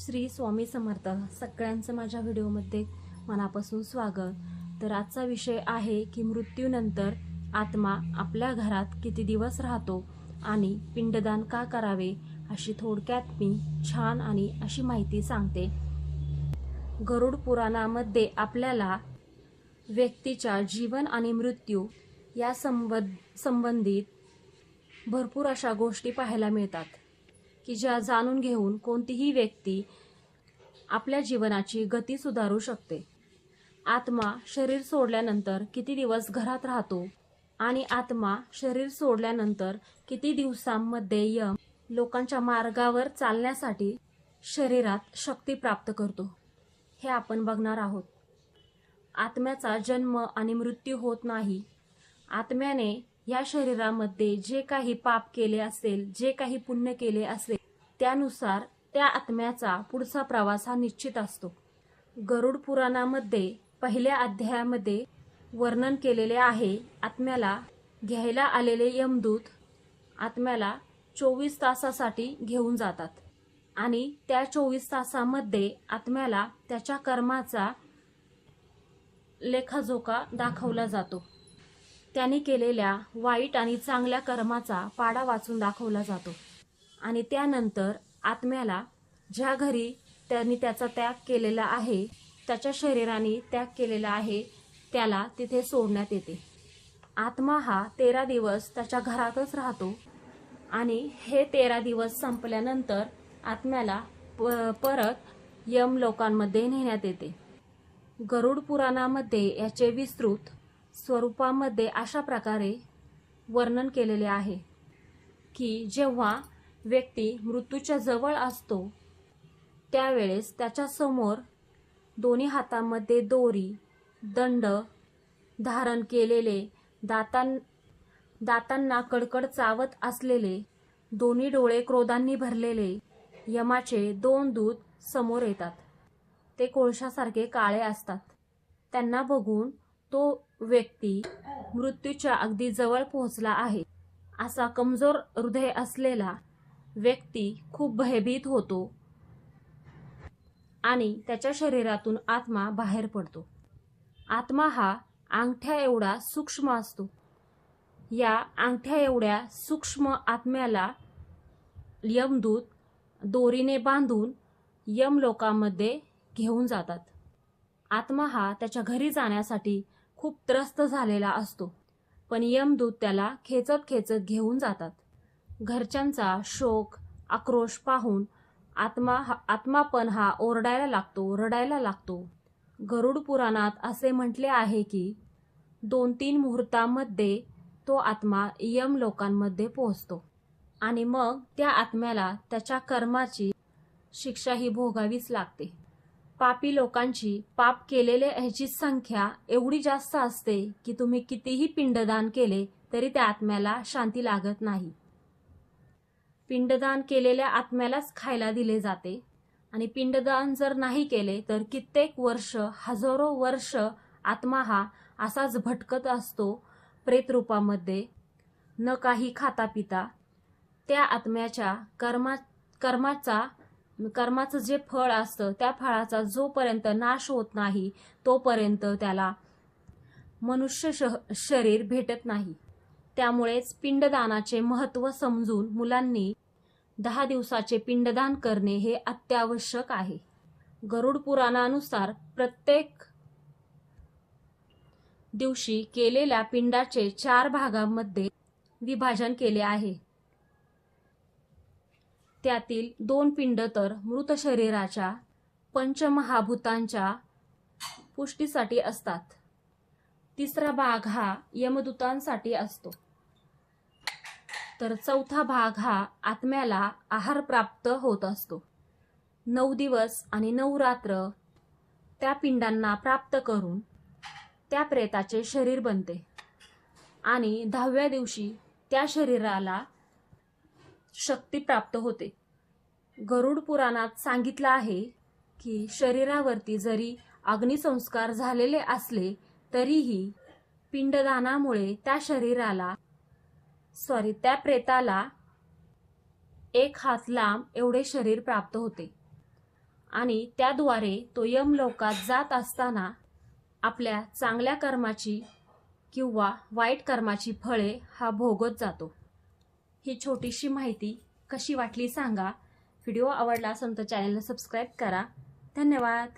श्री स्वामी समर्थ सगळ्यांचं माझ्या व्हिडिओमध्ये मनापासून स्वागत. तर आजचा विषय आहे की मृत्यूनंतर आत्मा आपल्या घरात किती दिवस राहतो आणि पिंडदान का करावे अशी थोडक्यात मी छान आणि अशी माहिती सांगते. गरुड पुराणामध्ये आपल्याला व्यक्तीच्या जीवन आणि मृत्यू या संबंध संबंधित भरपूर अशा गोष्टी पाहायला मिळतात. की ज्या जाणून घेऊन कोणतीही व्यक्ती आपल्या जीवनाची गती सुधारू शकते. आत्मा शरीर सोडल्यानंतर किती दिवस घरात राहतो आणि आत्मा शरीर सोडल्यानंतर किती दिवसांमध्ये यम लोकांच्या मार्गावर चालण्यासाठी शरीरात शक्ती प्राप्त करतो हे आपण बघणार आहोत. आत्म्याचा जन्म आणि मृत्यू होत नाही. आत्म्याने या शरीरामध्ये जे काही पाप केले असेल जे काही पुण्य केले असेल त्यानुसार त्या आत्म्याचा पुढचा प्रवास हा निश्चित असतो. गरुड पुराणामध्ये पहिल्या अध्यायामध्ये वर्णन केलेले आहे आत्म्याला घ्यायला आलेले यमदूत आत्म्याला चोवीस तासासाठी घेऊन जातात आणि त्या चोवीस तासामध्ये आत्म्याला त्याच्या कर्माचा लेखाजोखा दाखवला जातो. त्याने केलेल्या वाईट आणि चांगल्या कर्माचा पाडा वाचून दाखवला जातो. आणि त्यानंतर आत्म्याला ज्या घरी त्यांनी त्याचा त्याग केलेला आहे त्याच्या शरीराने त्याग केलेला आहे त्याला तिथे सोडण्यात येते. आत्मा हा तेरा दिवस त्याच्या घरातच राहतो आणि हे तेरा दिवस संपल्यानंतर आत्म्याला प परत यम लोकांमध्ये नेण्यात येते. गरुड पुराणामध्ये याचे विस्तृत स्वरूपामध्ये अशा प्रकारे वर्णन केलेले आहे की जेव्हा व्यक्ती मृत्यूच्या जवळ असतो त्यावेळेस त्याच्यासमोर दोन्ही हातामध्ये दोरी दंड धारण केलेले दातां दातांना कडकड चावत असलेले दोन्ही डोळे क्रोधांनी भरलेले यमाचे दोन दूत समोर येतात. ते कोळशासारखे काळे असतात. त्यांना बघून तो व्यक्ती मृत्यूच्या अगदी जवळ पोहोचला आहे. असा कमजोर हृदय असलेला व्यक्ती खूप भयभीत होतो आणि त्याच्या शरीरातून आत्मा बाहेर पडतो. आत्मा हा अंगठ्या एवढा सूक्ष्म असतो. या अंगठ्या एवढ्या सूक्ष्म आत्म्याला यमदूत दोरीने बांधून यम लोकांमध्ये घेऊन जातात. आत्मा हा त्याच्या घरी जाण्यासाठी खूप त्रस्त झालेला असतो पण यमदूत त्याला खेचत खेचत घेऊन जातात. घरच्यांचा शोक आक्रोश पाहून आत्मा हा आत्मा पण हा ओरडायला लागतो रडायला लागतो. गरुड पुराणात असे म्हटले आहे की दोन तीन मुहूर्तामध्ये तो आत्मा यम लोकांमध्ये पोहोचतो आणि मग त्या आत्म्याला त्याच्या कर्माची शिक्षा ही भोगावीच लागते. पापी लोकांची पाप केलेले ह्याची संख्या एवढी जास्त असते की तुम्ही कितीही पिंडदान केले तरी त्या आत्म्याला शांती लागत नाही. पिंडदान केलेल्या आत्म्यालाच खायला दिले जाते. आणि पिंडदान जर नाही केले तर कित्येक वर्ष हजारो वर्ष आत्मा हा असाच भटकत असतो प्रेतरूपामध्ये. न काही खाता पिता. त्या आत्म्याच्या कर्मा कर्माचा कर्माचं जे फळ असतं त्या फळाचा जोपर्यंत नाश होत नाही तोपर्यंत त्याला मनुष्य शरीर भेटत नाही. त्यामुळेच पिंडदानाचे महत्त्व समजून मुलांनी दहा दिवसाचे पिंडदान करणे हे अत्यावश्यक आहे. गरुड पुराणानुसार प्रत्येक दिवशी केलेल्या पिंडाचे चार भागांमध्ये विभाजन केले आहे. त्यातील दोन पिंड तर मृत शरीराच्या पंचमहाभूतांच्या पुष्टीसाठी असतात. तिसरा भाग हा यमदूतांसाठी असतो. तर चौथा भाग हा आत्म्याला आहार प्राप्त होत असतो. नऊ दिवस आणि नऊ रात्र त्या पिंडांना प्राप्त करून त्या प्रेताचे शरीर बनते. आणि दहाव्या दिवशी त्या शरीराला शक्ती प्राप्त होते. गरुड पुराणात सांगितलं आहे की शरीरावरती जरी अग्निसंस्कार झालेले असले तरीही पिंडदानामुळे त्या शरीराला सॉरी त्या प्रेताला एक हात लांब एवढे शरीर प्राप्त होते. आणि त्याद्वारे तो यमलोकात जात असताना आपल्या चांगल्या कर्माची किंवा वाईट कर्माची फळे हा भोगत जातो. ही छोटीशी माहिती कशी वाटली सांगा. व्हिडिओ आवडला असेल तर चॅनलला सबस्क्राईब करा. धन्यवाद.